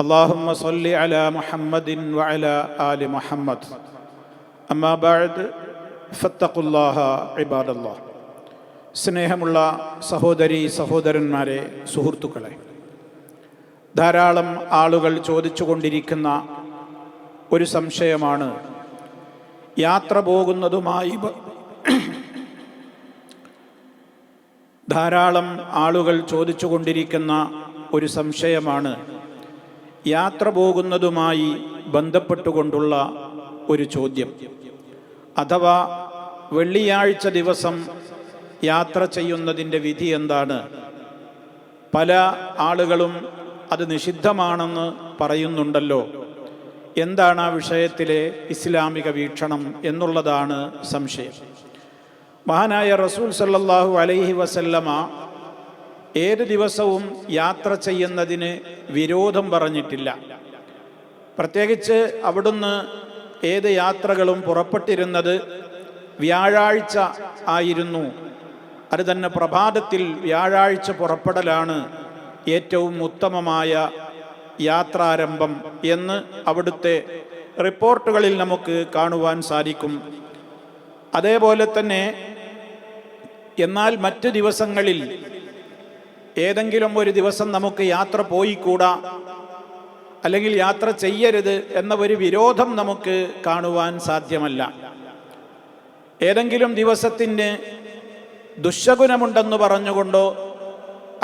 اللهم صل على محمد وعلى آل محمد أما بعد فاتقوا الله عباد الله സ്നേഹമുള്ള സഹോദരി സഹോദരന്മാരെ സുഹൃത്തുക്കളെ ധാരാളം ആളുകൾ ചോദിച്ചുകൊണ്ടിരിക്കുന്ന ഒരു സംശയമാണ് യാത്ര പോകുന്നതുമായി ബ- ധാരാളം ആളുകൾ ചോദിച്ചുകൊണ്ടിരിക്കുന്ന ഒരു സംശയമാണ് യാത്ര പോകുന്നതുമായി ബന്ധപ്പെട്ടുകൊണ്ടുള്ള ഒരു ചോദ്യം. അഥവാ വെള്ളിയാഴ്ച ദിവസം യാത്ര ചെയ്യുന്നതിന്റെ വിധി എന്താണ്? പല ആളുകളും അത് നിഷിദ്ധമാണെന്ന് പറയുന്നുണ്ടല്ലോ. എന്താണ് ആ വിഷയത്തിലെ ഇസ്ലാമിക വീക്ഷണം എന്നുള്ളതാണ് സംശയം. മഹാനായ റസൂൽ സല്ലാഹു അലൈഹി വസല്ലമ ഏത് ദിവസവും യാത്ര ചെയ്യുന്നതിന് വിരോധം പറഞ്ഞിട്ടില്ല. പ്രത്യേകിച്ച് അവിടുന്ന് ഏത് യാത്രകളും പുറപ്പെട്ടിരുന്നത് വ്യാഴാഴ്ച ആയിരുന്നു. അത് തന്നെ പ്രഭാതത്തിൽ വ്യാഴാഴ്ച പുറപ്പെടലാണ് ഏറ്റവും ഉത്തമമായ യാത്രാരംഭം എന്ന് അവിടുത്തെ റിപ്പോർട്ടുകളിൽ നമുക്ക് കാണുവാൻ സാധിക്കും. അതേപോലെ തന്നെ എന്നാൽ മറ്റ് ദിവസങ്ങളിൽ ഏതെങ്കിലും ഒരു ദിവസം നമുക്ക് യാത്ര പോയിക്കൂടാ? അല്ലെങ്കിൽ യാത്ര ചെയ്യരുത് എന്ന ഒരു വിരോധം നമുക്ക് കാണുവാൻ സാധ്യമല്ല. ഏതെങ്കിലും ദിവസത്തിന് ദുശകുനമുണ്ടെന്ന് പറഞ്ഞുകൊണ്ടോ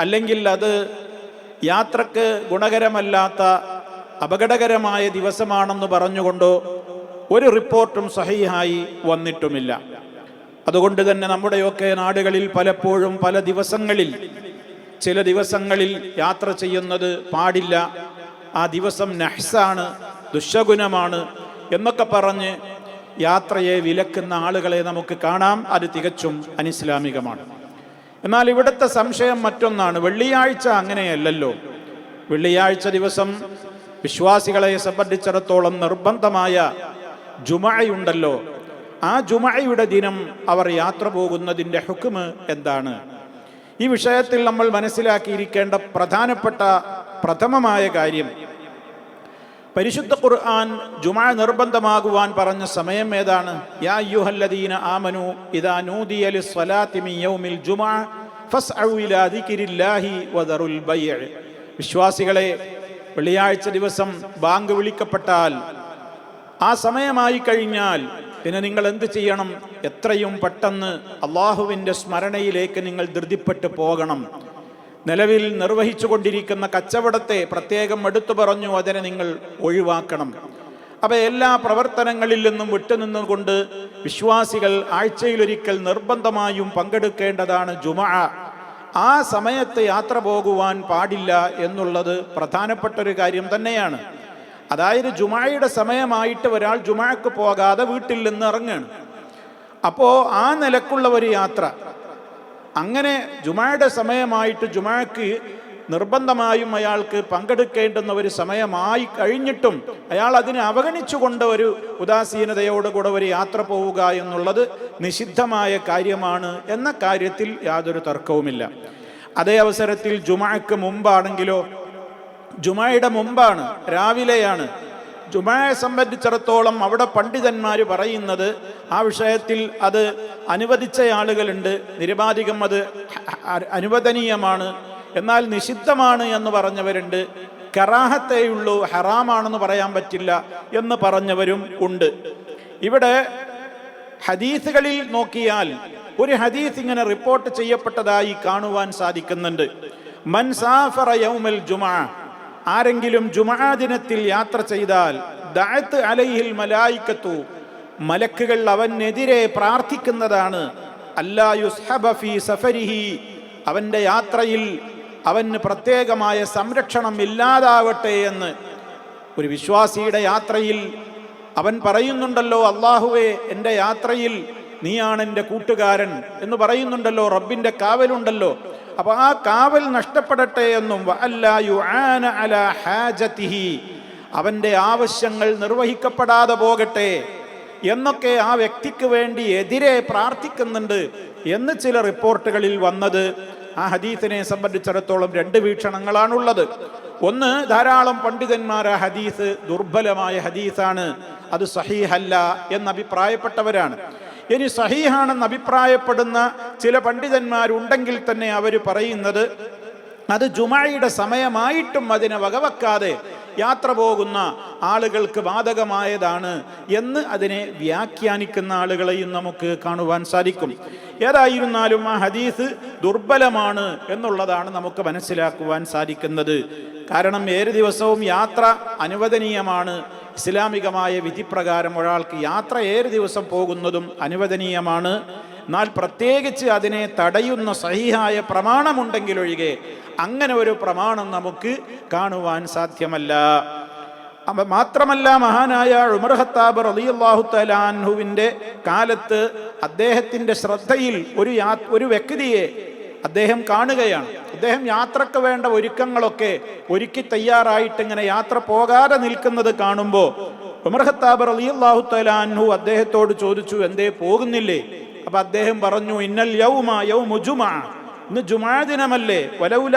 അല്ലെങ്കിൽ അത് യാത്രയ്ക്ക് ഗുണകരമല്ലാത്ത അപകടകരമായ ദിവസമാണെന്ന് പറഞ്ഞുകൊണ്ടോ ഒരു റിപ്പോർട്ടും സഹിയായി വന്നിട്ടുമില്ല. അതുകൊണ്ട് തന്നെ നമ്മുടെയൊക്കെ നാടുകളിൽ പലപ്പോഴും പല ദിവസങ്ങളിൽ ചില ദിവസങ്ങളിൽ യാത്ര ചെയ്യുന്നത് പാടില്ല. ആ ദിവസം നഹ്സാണ് ദുശകുനമാണ് എന്നൊക്കെ പറഞ്ഞ് യാത്രയെ വിലക്കുന്ന ആളുകളെ നമുക്ക് കാണാം. അത് തികച്ചും അനിസ്ലാമികമാണ്. എന്നാൽ ഇവിടുത്തെ സംശയം മറ്റൊന്നാണ്. വെള്ളിയാഴ്ച അങ്ങനെയല്ലല്ലോ. വെള്ളിയാഴ്ച ദിവസം വിശ്വാസികളെ സംബന്ധിച്ചിടത്തോളം നിർബന്ധമായ ജുമായുണ്ടല്ലോ ആ ജുമായുടെ ദിനം അവർ യാത്ര പോകുന്നതിന്റെ ഹുക്കുമ് എന്താണ്? ഈ വിഷയത്തിൽ നമ്മൾ മനസ്സിലാക്കിയിരിക്കേണ്ട പ്രധാനപ്പെട്ട പ്രഥമമായ കാര്യം പരിശുദ്ധ ഖുർആൻ ജുമാ നിർബന്ധമാകുവാൻ പറഞ്ഞ സമയം ഏതാണ്? യാ അയ്യുഹല്ലദീന ആമനു ഇദാ നൂദിയ ലിസ്സലാത്തി മിൻ യൗമിൽ ജുമാ ഫസ്അഉ ഇലാ ദിക്രില്ലാഹി വദറുൽ ബൈഅ വിശ്വാസികളെ വെള്ളിയാഴ്ച ദിവസം ബാങ്ക് വിളിക്കപ്പെട്ടാൽ ആ സമയമായി കഴിഞ്ഞാൽ പിന്നെ നിങ്ങൾ എന്ത് ചെയ്യണം? എത്രയും പെട്ടെന്ന് അള്ളാഹുവിന്റെ സ്മരണയിലേക്ക് നിങ്ങൾ ധൃതിപ്പെട്ട് പോകണം. നിലവിൽ നിർവഹിച്ചു കൊണ്ടിരിക്കുന്ന കച്ചവടത്തെ പ്രത്യേകം എടുത്തു പറഞ്ഞു അതിനെ നിങ്ങൾ ഒഴിവാക്കണം. അപ്പോൾ എല്ലാ പ്രവർത്തനങ്ങളിൽ നിന്നും വിട്ടുനിന്നുകൊണ്ട് വിശ്വാസികൾ ആഴ്ചയിലൊരിക്കൽ നിർബന്ധമായും പങ്കെടുക്കേണ്ടതാണ് ജുമ. ആ സമയത്ത് യാത്ര പോകുവാൻ പാടില്ല എന്നുള്ളത് പ്രധാനപ്പെട്ട ഒരു കാര്യം തന്നെയാണ്. അതായത് ജുമായയുടെ സമയമായിട്ട് ഒരാൾ ജുമാക്ക് പോകാതെ വീട്ടിൽ നിന്ന് ഇറങ്ങുകയാണ് അപ്പോൾ ആ നിലക്കുള്ള ഒരു യാത്ര. അങ്ങനെ ജുമായുടെ സമയമായിട്ട് ജുമാക്ക് നിർബന്ധമായും അയാൾക്ക് പങ്കെടുക്കേണ്ടുന്ന ഒരു സമയമായി കഴിഞ്ഞിട്ടും അയാൾ അതിനെ അവഗണിച്ചുകൊണ്ട് ഒരു ഉദാസീനതയോടുകൂടെ ഒരു യാത്ര പോവുക എന്നുള്ളത് നിഷിദ്ധമായ കാര്യമാണ് എന്ന കാര്യത്തിൽ യാതൊരു തർക്കവുമില്ല. അതേ അവസരത്തിൽ ജുമാക്ക് മുമ്പാണെങ്കിലോ ജുമായുടെ മുമ്പാണ് രാവിലെയാണ്. ജുമായെ സംബന്ധിച്ചിടത്തോളം അവിടെ പണ്ഡിതന്മാർ പറയുന്നത് ആ വിഷയത്തിൽ അത് അനുവദിച്ച ആളുകളുണ്ട് നിരുപാധികം അത് അനുവദനീയമാണ് എന്നാൽ നിഷിദ്ധമാണ് എന്ന് പറഞ്ഞവരുണ്ട്. കറാഹത്തേയുള്ളൂ ഹറാമാണെന്ന് പറയാൻ പറ്റില്ല എന്ന് പറഞ്ഞവരും ഉണ്ട്. ഇവിടെ ഹദീസുകളിൽ നോക്കിയാൽ ഒരു ഹദീസ് ഇങ്ങനെ റിപ്പോർട്ട് ചെയ്യപ്പെട്ടതായി കാണുവാൻ സാധിക്കുന്നുണ്ട്. മൻസാഫറ യൗമൽ ജുമാ ആരെങ്കിലും ജുമാ ദിനത്തിൽ യാത്ര ചെയ്താൽ ദഅത്ത് അലൈഹിൽ മലായിക്കത്തു മലക്കുകൾ അവനെതിരെ പ്രാർത്ഥിക്കുന്നതാണ്. അല്ലാ യുസ്ഹബ ഫീ സഫരിഹി അവന്റെ യാത്രയിൽ അവന് പ്രത്യേകമായ സംരക്ഷണം ഇല്ലാതാവട്ടെ എന്ന്. ഒരു വിശ്വാസിയുടെ യാത്രയിൽ അവൻ പറയുന്നുണ്ടല്ലോ അള്ളാഹുവേ എന്റെ യാത്രയിൽ നീയാണ് എന്റെ കൂട്ടുകാരൻ എന്ന് പറയുന്നുണ്ടല്ലോ റബ്ബിന്റെ കാവലുണ്ടല്ലോ അപ്പൊ ആ കാവൽ നഷ്ടപ്പെടട്ടെ എന്നും അലാ ഹാജതിഹി. അവന്റെ ആവശ്യങ്ങൾ നിർവഹിക്കപ്പെടാതെ പോകട്ടെ എന്നൊക്കെ ആ വ്യക്തിക്ക് വേണ്ടി എതിരെ പ്രാർത്ഥിക്കുന്നുണ്ട് എന്ന് ചില റിപ്പോർട്ടുകളിൽ വന്നത്. ആ ഹദീസിനെ സംബന്ധിച്ചിടത്തോളം രണ്ട് വീക്ഷണങ്ങളാണുള്ളത്. ഒന്ന് ധാരാളം പണ്ഡിതന്മാർ ആ ഹദീസ് ദുർബലമായ ഹദീസാണ്. അത് സഹീഹല്ല എന്ന് അഭിപ്രായപ്പെട്ടവരാണ് ഇനി സഹീഹാണെന്ന് അഭിപ്രായപ്പെടുന്ന ചില പണ്ഡിതന്മാരുണ്ടെങ്കിൽ തന്നെ അവർ പറയുന്നത് അത് ജുമായിയുടെ സമയമായിട്ടും അതിനെ വകവെക്കാതെ യാത്ര പോകുന്ന ആളുകൾക്ക് ബാധകമായതാണ് എന്ന് അതിനെ വ്യാഖ്യാനിക്കുന്ന ആളുകളെയും നമുക്ക് കാണുവാൻ സാധിക്കും. ഏതായിരുന്നാലും ആ ഹദീസ് ദുർബലമാണ് എന്നുള്ളതാണ് നമുക്ക് മനസ്സിലാക്കുവാൻ സാധിക്കുന്നത്. കാരണം ഏത് ദിവസവും യാത്ര അനുവദനീയമാണ് ഇസ്ലാമികമായ വിധിപ്രകാരം ഒരാൾക്ക് യാത്ര ഏത് ദിവസം പോകുന്നതും അനുവദനീയമാണ്. എന്നാൽ പ്രത്യേകിച്ച് അതിനെ തടയുന്ന സഹിഹായ പ്രമാണമുണ്ടെങ്കിലൊഴികെ അങ്ങനെ ഒരു പ്രമാണം നമുക്ക് കാണുവാൻ സാധ്യമല്ല. മാത്രമല്ല മഹാനായ ഉമർ ഖത്താബ് റളിയല്ലാഹു തലാൻഹുവിന്റെ കാലത്ത് അദ്ദേഹത്തിന്റെ ശ്രദ്ധയിൽ ഒരു യാ ഒരു വ്യക്തിയെ അദ്ദേഹം കാണുകയാണ്. അദ്ദേഹം യാത്രയ്ക്ക് വേണ്ട ഒരുക്കങ്ങളൊക്കെ ഒരുക്കി തയ്യാറായിട്ട് ഇങ്ങനെ യാത്ര പോകാതെ നിൽക്കുന്നത് കാണുമ്പോൾ ഉമർ ഖത്താബ് റളിയല്ലാഹു തലാൻഹു അദ്ദേഹത്തോട് ചോദിച്ചു എന്തേ പോകുന്നില്ലേ? അപ്പൊ അദ്ദേഹം പറഞ്ഞു ഇന്നൽ യൗമ യൗമു ജുമാ. ഇന്ന് ജുമാ ദിനമല്ലേ? വലൗല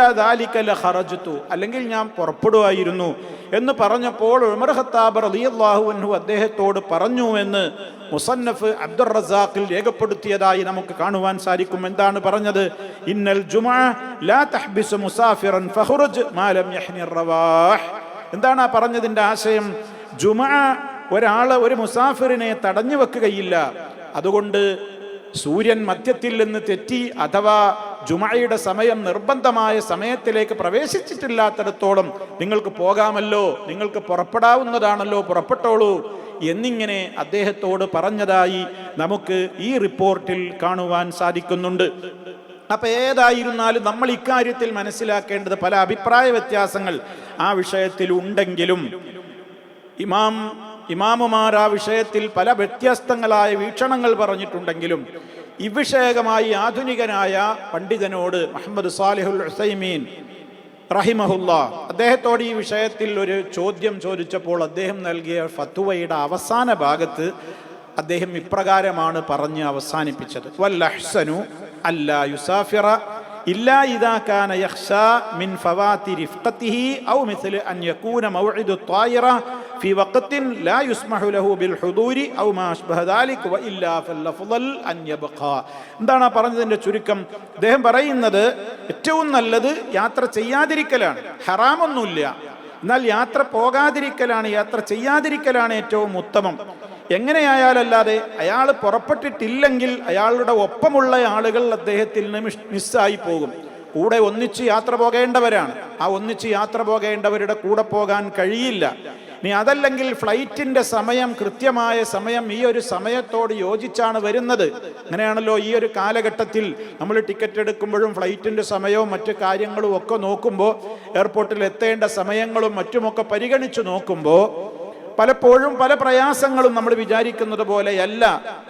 ഹറജത്തു അല്ലെങ്കിൽ ഞാൻ പുറപ്പെടുവായിരുന്നു എന്ന് പറഞ്ഞപ്പോൾ ഉമർ ഖത്താബ് റളിയല്ലാഹു അൻഹു അദ്ദേഹത്തോട് പറഞ്ഞു എന്ന് മുസന്നഫ് അബ്ദുർ റസാഖിൽ രേഖപ്പെടുത്തിയതായി നമുക്ക് കാണുവാൻ സാധിക്കും. എന്താണ് പറഞ്ഞത്? ഇന്നൽ ജുമാ ലാ തഹ്ബിസു മുസാഫിറൻ ഫഖുറുജ് മാലം യഹ്നി റവാഹ്. എന്താണ് ആ പറഞ്ഞതിന്റെ ആശയം? ജുമാ ഒരാൾ ഒരു മുസാഫിറിനെ തടഞ്ഞു വെക്കുകയില്ല. അതുകൊണ്ട് സൂര്യൻ മധ്യത്തിൽ നിന്ന് തെറ്റി അഥവാ ജുമയുടെ സമയം നിർബന്ധമായ സമയത്തിലേക്ക് പ്രവേശിച്ചിട്ടില്ലാത്തടത്തോളം നിങ്ങൾക്ക് പോകാമല്ലോ നിങ്ങൾക്ക് പുറപ്പെടാവുന്നതാണല്ലോ പുറപ്പെട്ടോളൂ എന്നിങ്ങനെ അദ്ദേഹത്തോട് പറഞ്ഞതായി നമുക്ക് ഈ റിപ്പോർട്ടിൽ കാണുവാൻ സാധിക്കുന്നുണ്ട്. അപ്പൊ ഏതായിരുന്നാലും നമ്മൾ ഇക്കാര്യത്തിൽ മനസ്സിലാക്കേണ്ടത് പല അഭിപ്രായ വ്യത്യാസങ്ങൾ ആ വിഷയത്തിൽ ഉണ്ടെങ്കിലും ഇമാം ഇമാമുമാർ ആ വിഷയത്തിൽ പല വ്യത്യസ്തങ്ങളായ വീക്ഷണങ്ങൾ പറഞ്ഞിട്ടുണ്ടെങ്കിലും ഇവിഷയകമായി ആധുനികനായ പണ്ഡിതനോട് മുഹമ്മദ് സാലിഹുൽ ഹുസൈമീൻ റഹിമഹുല്ല. അദ്ദേഹത്തോട് ഈ വിഷയത്തിൽ ഒരു ചോദ്യം ചോദിച്ചപ്പോൾ അദ്ദേഹം നൽകിയ ഫത്തുവയുടെ അവസാന ഭാഗത്ത് അദ്ദേഹം ഇപ്രകാരമാണ് പറഞ്ഞ് അവസാനിപ്പിച്ചത്. വല്ലഹ്സനു അല്ല യുസാഫിറ ഇല്ല ഇതാക്കാന മിൻ ഔ മിസ്ലു അൻ യകൂന മൗഇദു ത്വായിറ في وقت لا يسمح له بالحضور أو ما أشبه ذلك وإلا فالأفضل أن يبقى എന്താണ് ആ പറഞ്ഞതിൻ്റെ ചുരുക്കം അദ്ദേഹം പറയുന്നത് ഏറ്റവും നല്ലത് യാത്ര ചെയ്യാതിരിക്കലാണ് ഹറാമൊന്നുമില്ല എന്നാൽ യാത്ര പോകാതിരിക്കലാണ് യാത്ര ചെയ്യാതിരിക്കലാണ് ഏറ്റവും ഉത്തമം എങ്ങനെയായാലല്ലാതെ അയാൾ പുറപ്പെട്ടിട്ടില്ലെങ്കിൽ അയാളുടെ ഒപ്പമുള്ള ആളുകൾ അദ്ദേഹത്തിൽ നിന്ന് മിസ് മിസ്സായി പോകും കൂടെ ഒന്നിച്ച് യാത്ര പോകേണ്ടവരാണ് ആ ഒന്നിച്ച് യാത്ര പോകേണ്ടവരുടെ കൂടെ പോകാൻ കഴിയില്ല ഇനി അതല്ലെങ്കിൽ ഫ്ലൈറ്റിന്റെ സമയം കൃത്യമായ സമയം ഈ ഒരു സമയത്തോട് യോജിച്ചാണ് വരുന്നത്. അങ്ങനെയാണല്ലോ ഈ ഒരു കാലഘട്ടത്തിൽ നമ്മൾ ടിക്കറ്റ് എടുക്കുമ്പോഴും ഫ്ലൈറ്റിന്റെ സമയവും മറ്റു കാര്യങ്ങളും ഒക്കെ നോക്കുമ്പോൾ എയർപോർട്ടിൽ എത്തേണ്ട സമയങ്ങളും മറ്റുമൊക്കെ പരിഗണിച്ചു നോക്കുമ്പോൾ പലപ്പോഴും പല പ്രയാസങ്ങളും നമ്മൾ വിചാരിക്കുന്നത് പോലെയല്ല.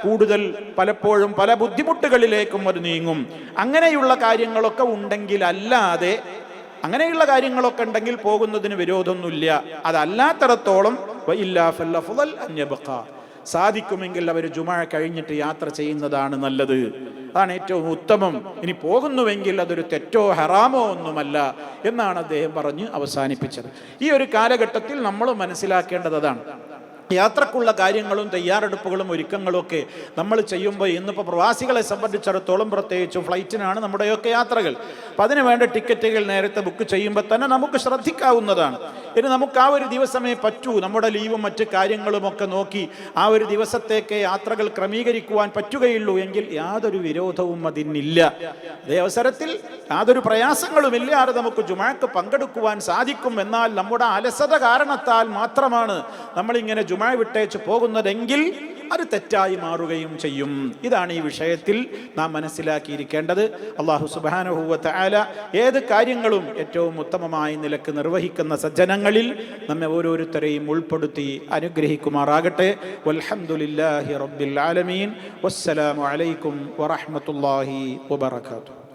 കൂടുതൽ പലപ്പോഴും പല ബുദ്ധിമുട്ടുകളിലേക്കും അത് നീങ്ങും. അങ്ങനെയുള്ള കാര്യങ്ങളൊക്കെ ഉണ്ടെങ്കിൽ അല്ലാതെ അങ്ങനെയുള്ള കാര്യങ്ങളൊക്കെ ഉണ്ടെങ്കിൽ പോകുന്നതിന് വിരോധമൊന്നുമില്ല. അതല്ലാത്തടത്തോളം. സാധിക്കുമെങ്കിൽ അവർ ജുമാ കഴിഞ്ഞിട്ട് യാത്ര ചെയ്യുന്നതാണ് നല്ലത്. അതാണ് ഏറ്റവും ഉത്തമം. ഇനി പോകുന്നുവെങ്കിൽ അതൊരു തെറ്റോ ഹറാമോ ഒന്നുമല്ല എന്നാണ് അദ്ദേഹം പറഞ്ഞ് അവസാനിപ്പിച്ചത്. ഈ ഒരു കാലഘട്ടത്തിൽ നമ്മൾ മനസ്സിലാക്കേണ്ടത് അതാണ്. യാത്രക്കുള്ള കാര്യങ്ങളും തയ്യാറെടുപ്പുകളും ഒരുക്കങ്ങളും ഒക്കെ നമ്മൾ ചെയ്യുമ്പോൾ ഇന്നിപ്പോൾ പ്രവാസികളെ സംബന്ധിച്ചിടത്തോളം പ്രത്യേകിച്ചും ഫ്ലൈറ്റിനാണ് നമ്മുടെയൊക്കെ യാത്രകൾ. അപ്പം അതിന് വേണ്ട ടിക്കറ്റുകൾ നേരത്തെ ബുക്ക് ചെയ്യുമ്പോൾ തന്നെ നമുക്ക് ശ്രദ്ധിക്കാവുന്നതാണ്. ഇനി നമുക്ക് ആ ഒരു ദിവസമേ പറ്റൂ. നമ്മുടെ ലീവും മറ്റ് കാര്യങ്ങളും ഒക്കെ നോക്കി ആ ഒരു ദിവസത്തേക്ക് യാത്രകൾ ക്രമീകരിക്കുവാൻ പറ്റുകയുള്ളൂ എങ്കിൽ യാതൊരു വിരോധവും അതിനില്ല. അതേ അവസരത്തിൽ യാതൊരു പ്രയാസങ്ങളുമില്ലാതെ നമുക്ക് ജുമാക്ക് പങ്കെടുക്കുവാൻ സാധിക്കും. എന്നാൽ നമ്മുടെ അലസത കാരണത്താൽ മാത്രമാണ് നമ്മളിങ്ങനെ ജുമാ വിട്ടേച്ച് പോകുന്നതെങ്കിൽ അത് തെറ്റായി മാറുകയും ചെയ്യും. ഇതാണ് ഈ വിഷയത്തിൽ നാം മനസ്സിലാക്കിയിരിക്കേണ്ടത്. അള്ളാഹു സുബാനുഭൂവത്ത് ആല ഏത് കാര്യങ്ങളും ഏറ്റവും ഉത്തമമായ നിലയ്ക്ക് നിർവഹിക്കുന്ന സജ്ജനങ്ങളിൽ നമ്മെ ഓരോരുത്തരെയും ഉൾപ്പെടുത്തി അനുഗ്രഹിക്കുമാറാകട്ടെ. വൽഹംദുലില്ലാഹി റബ്ബിൽ ആലമീൻ. വസ്സലാമലൈക്കും വറഹമത്തല്ലാഹി വബറകാതുഹു.